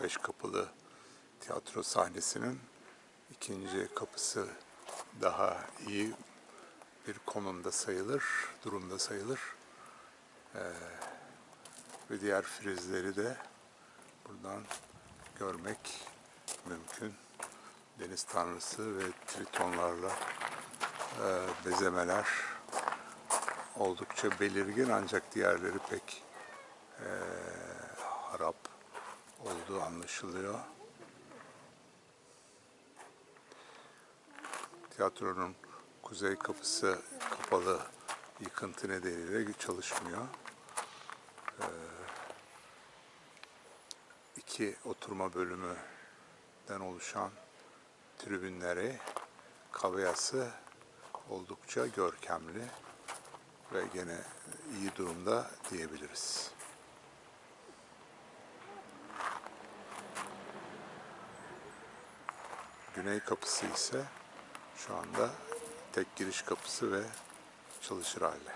15 kapılı tiyatro sahnesinin ikinci kapısı daha iyi bir konumda sayılır, durumda sayılır. Ee, ve diğer frizleri de buradan görmek mümkün. Deniz tanrısı ve tritonlarla e, bezemeler oldukça belirgin ancak diğerleri pek e, harap olduğu anlaşılıyor. Tiyatronun kuzey kapısı kapalı yıkıntı nedeniyle çalışmıyor. Ee, iki oturma bölümünden oluşan tribünleri kavyası oldukça görkemli ve gene iyi durumda diyebiliriz. Güney kapısı ise şu anda tek giriş kapısı ve çalışır halde.